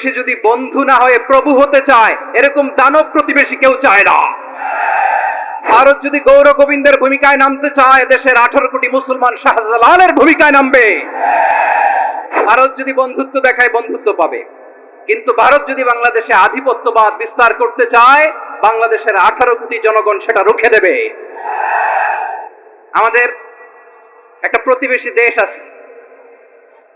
প্রতিবেশী যদি বন্ধু না হয়ে প্রভু হতে চায়, এরকম দানব প্রতিবেশী কেউ চায় না। ভারত যদি গৌর গোবিন্দের ভূমিকায় নামতে চায়, দেশের আঠারো কোটি মুসলমান শাহজালালের ভূমিকায় নামবে। ভারত যদি বন্ধুত্ব দেখায়, বন্ধুত্ব পাবে। কিন্তু ভারত যদি বাংলাদেশে আধিপত্যবাদ বিস্তার করতে চায়, বাংলাদেশের আঠারো কোটি জনগণ সেটা রুখে দেবে। আমাদের একটা প্রতিবেশী দেশ আছে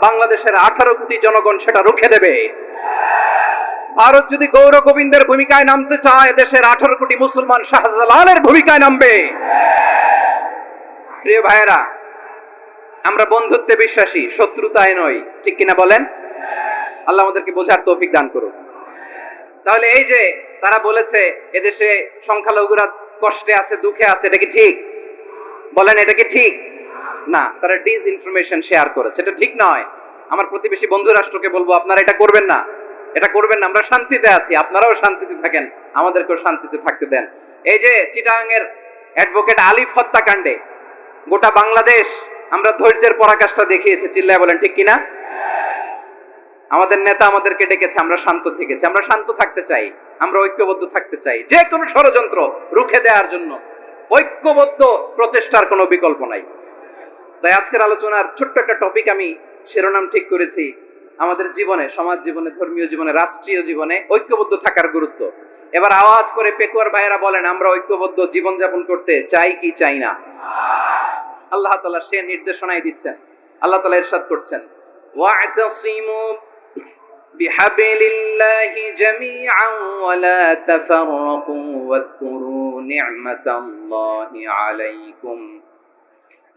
বাংলাদেশের আঠারো কোটি জনগণ সেটা রুখে দেবে। ভারত যদি গৌর গোবিন্দের ভূমিকায় নামতে চায়, দেশের আঠারো কোটি মুসলমান শাহজালালের ভূমিকায় নামবে। প্রিয় ভাইয়েরা, আমরা বন্ধুত্বে বিশ্বাসী, শত্রুতায় নই, ঠিক কিনা বলেন? আল্লাহ আমাদেরকে বোঝার তৌফিক দান করুক। তাহলে এই যে তারা বলেছে, এদেশে সংখ্যালঘুরা কষ্টে আছে, দুঃখে আছে, এটা কি ঠিক? বলেন, এটা কি ঠিক? না, তারা ডিস ইনফরমেশন শেয়ার করেছে এটা ঠিক নয়। আমার প্রতিবেশী বন্ধু রাষ্ট্রকে বলব, আপনারা এটা করবেন না। এটা করবেন না। আমরা শান্তিতে আছি। আপনারাও শান্তিতে থাকেন। আমাদেরকেও শান্তিতে থাকতে দেন। এই যে চিটাঙ্গের অ্যাডভোকেট আলিফ হত্যাকাণ্ডে, গোটা বাংলাদেশ, আমরা ধৈর্যের পরাকাষ্ঠা দেখিয়েছি। চিল্লায় বলেন, ঠিক কিনা? আমাদের নেতা আমাদেরকে ডেকেছে, আমরা শান্ত থেকেছি। আমরা শান্ত থাকতে চাই। আমরা ঐক্যবদ্ধ থাকতে চাই। যে কোনো ষড়যন্ত্র রুখে দেওয়ার জন্য ঐক্যবদ্ধ প্রচেষ্টার কোনো বিকল্প নাই। তাই আজকের আলোচনার ছোট্ট একটা টপিক আমি শিরোনাম ঠিক করেছি আমাদের জীবনে সমাজ জীবনে ধর্মীয় জীবনে রাষ্ট্রীয় জীবনে ঐক্যবদ্ধ থাকার গুরুত্ব এবার আওয়াজ করে পেকুয়ার ভাইয়েরা বলেন আমরা ঐক্যবদ্ধ জীবনযাপন করতে চাই কি চাই না আল্লাহ তালা সে নির্দেশনাই দিচ্ছেন আল্লাহ তালা এরশাদ করছেন واعتصموا بحبل الله جميعا ولا تفرقوا واذكروا نعمة الله عليكم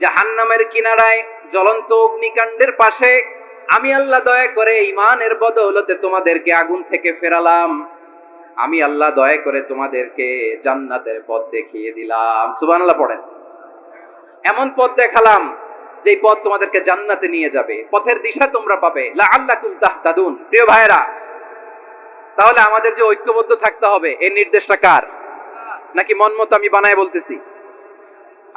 জাহান্নামের কিনারায় জ্বলন্ত অগ্নিকাণ্ডের পাশে আমি আল্লাহ দয়া করে ইমানের বদৌলতে তোমাদেরকে আগুন থেকে ফেরালাম। আমি আল্লাহ দয়া করে তোমাদেরকে জান্নাতের পথ দেখিয়ে দিলাম। সুবহানাল্লাহ পড়েন। এমন পথ দেখালাম যে পথ তোমাদেরকে জান্নাতে নিয়ে যাবে। পথের দিশা তোমরা পাবে। লাআল্লাকুম তাহতাদুন। প্রিয় ভাইরা তাহলে আমাদের যে ঐক্যবদ্ধ থাকতে হবে এই নির্দেশটা কার? নাকি মন মতো আমি বানায় বলতেছি?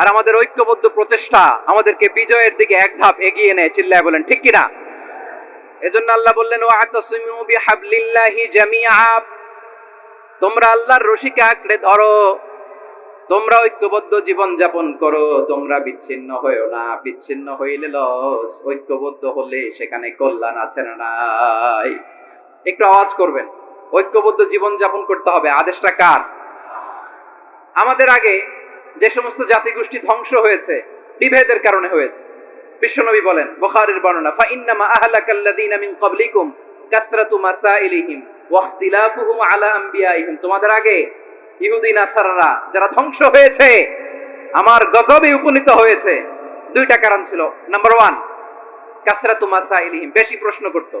আর আমাদের ঐক্যবদ্ধ প্রচেষ্টা আমাদেরকে বিজয়ের দিকে এক ধাপ এগিয়ে নেয়, চিল্লায় বলেন, ঠিক কিনা? এজন্য আল্লাহ বললেন তোমরা আল্লাহর রশিকে আঁকড়ে ধরো, তোমরা ঐক্যবদ্ধ জীবন যাপন করো, তোমরা বিচ্ছিন্ন হয়েও না, বিচ্ছিন্ন হইলে লস, ঐক্যবদ্ধ হলে সেখানে কল্যাণ আছে না একটু আওয়াজ করবেন, ঐক্যবদ্ধ জীবন যাপন করতে হবে, আদেশটা কার? আমাদের আগে যে সমস্ত জাতিগোষ্ঠী ধ্বংস হয়েছে, বিভেদের কারণে হয়েছে। বিশ্বনবী বলেন, বুখারীর বর্ণনা ফা ইন্নামা কাসরাতু মাসাইলিহিম আলা তোমাদের আগে ইহুদি, নাসারারা যারা ধ্বংস হয়েছে, আমার গজবে উপনীত হয়েছে। দুইটা কারণ ছিল। নাম্বার ওয়ান, কাসরাতু মাসাইলিহিম, বেশি প্রশ্ন করত।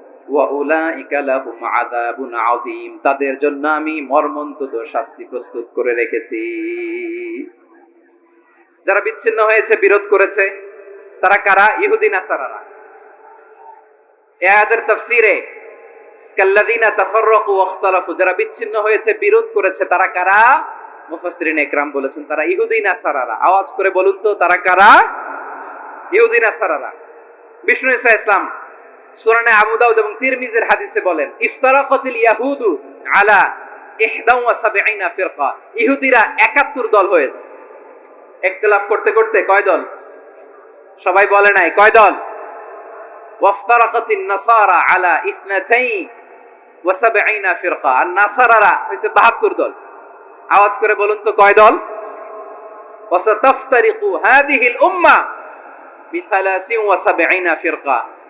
তাদের জন্য আমি মর্মন্তুদ শাস্তি প্রস্তুত করে রেখেছি। যারা বিচ্ছিন্ন হয়েছে, বিরোধ করেছে, তারা কারা? ইহুদি নাসারারা। এ আয়াতের তাফসীরে যারা বিচ্ছিন্ন হয়েছে, বিরোধ করেছে, তারা কারা? মুফাসসিরিন একরাম বলেছেন, তারা ইহুদি নাসারারা। আওয়াজ করে বলুন তো, তারা কারা? ইহুদি নাসারারা। বিষ্ণু ঈসা ইসলাম সুরানে আবু দাউদ এবং তিরমিজির হাদিসে বলেন ইয়াহুদু আলা ইহদা ওয়া সাবঈনা ফিরকা। ইহুদিরা 71 দল হয়েছে। ইখতিলাফ করতে করতে কয় দল? সবাই বলে নাই, কয় দল? নাসারা আলা ইসনাতাইন ওয়া সাবঈনা ফিরকা। আর নাসারারা হইছে 72 দল। আওয়াজ করে বলুন তো, কয় দল? ওয়াসাতাফতারিকু হাদিহিল উম্মাহ ওয়া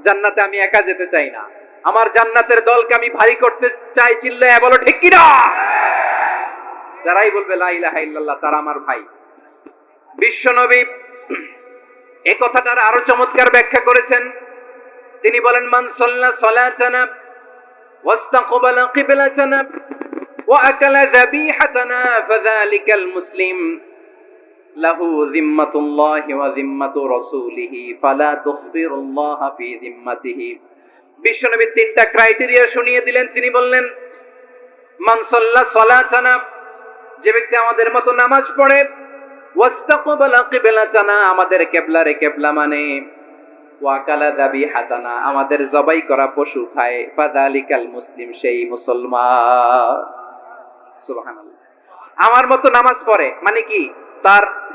জান্নাতে আমি একা যেতে চাই না। আমার জান্নাতের দলকে আমি ভারী করতে চাই চিল্লে বলো, ঠিক কিনা? যারাই বলবে, লা ইলাহা ইল্লাল্লাহ তারা আমার ভাই। বিশ্বনবী এ কথাটার আরও চমৎকার ব্যাখ্যা করেছেন। তিনি বলেন, মান সাল্লা সালাতানা ওয়াস্তাকবালা কিবলাতানা ওয়া আকালা যাবিহাতানা, ফাযালিকাল মুসলিম। তিনটা ক্রাইটেরিয়া শুনিয়ে দিলেন তিনি বললেন যে ব্যক্তি আমাদের মতো নামাজ পড়ে আমাদের কেবলারে কেবলা মানে ওয়াকালা দাবি হাতানা আমাদের জবাই করা পশু খায় ফাদালিকাল মুসলিম সেই মুসলমান সুবহানাল্লাহ। আমার মতো নামাজ পড়ে মানে কি? তার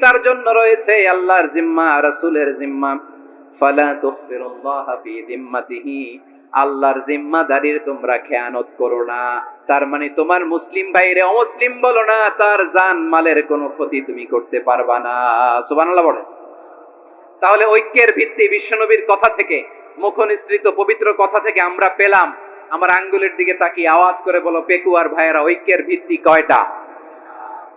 তার জন্য রয়েছে আল্লাহর জিম্মা জিম্মা। আল্লাহর জিম্মাদারির তোমরা খেয়ানত করো না। তার মানে তোমার মুসলিম অমুসলিম বলো না, তার জান মালের কোনো ক্ষতি তুমি করতে পারবা না। সুবহানাল্লাহ বলেন। তাহলে ঐক্যের ভিত্তি বিশ্বনবীর কথা থেকে, মুখনিসৃত পবিত্র কথা থেকে আমরা পেলাম। আমার আঙ্গুলের দিকে তাকিয়ে আওয়াজ করে বলো, পেকুয়ার ভাইয়েরা, ঐক্যের ভিত্তি কয়টা?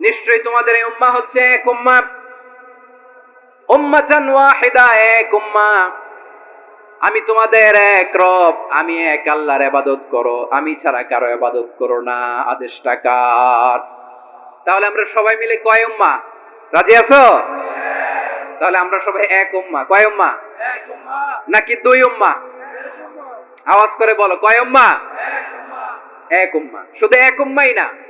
নিশ্চয়ই তোমাদের এই উম্মাহ হচ্ছে এক উম্মা। উম্মাতান ওয়াহিদা, এক উম্মা। আমি তোমাদের এক রব, আমি এক আল্লাহর ইবাদত করো, আমি ছাড়া কারও ইবাদত করো না, আদেশটা কার? তাহলে আমরা সবাই মিলে কয় উম্মা? রাজি আছো? তাহলে আমরা সবাই এক উম্মা। কয় উম্মা? নাকি দুই উম্মা? আওয়াজ করে বলো, কয় উম্মা। এক উম্মা। শুধু এক উম্মাই না।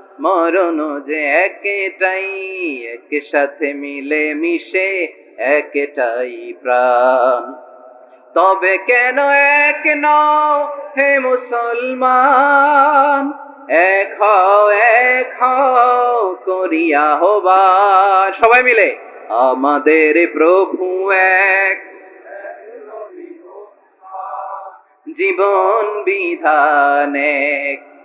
মরণ যে একটাই এক সাথে মিলে মিশে একটাই প্রাণ। তবে কেন এক নও হে মুসলমান? এক হও এক হও করিয়া হবার সবাই মিলে, আমাদের প্রভু এক। জীবন বিধান এক।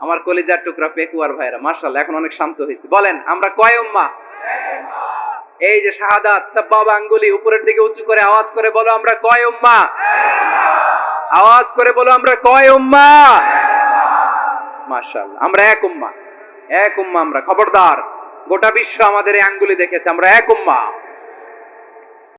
আমার কলিজার টুকরা পেকুয়ার ভাইরা মার্শাল এখন অনেক শান্ত হয়েছে। বলেন, আমরা কয় উম্মা? এই যে শাহাদাত, সাব্বাব আঙ্গুলি উপরের দিকে উঁচু করে আওয়াজ করে বলো আমরা কয় উম্মা? আওয়াজ করে বলো আমরা কয় উম্মা? মার্শাল আমরা এক উম্মা। এক উম্মা আমরা, খবরদার। গোটা বিশ্ব আমাদের এই আঙ্গুলি দেখেছে, আমরা এক উম্মা।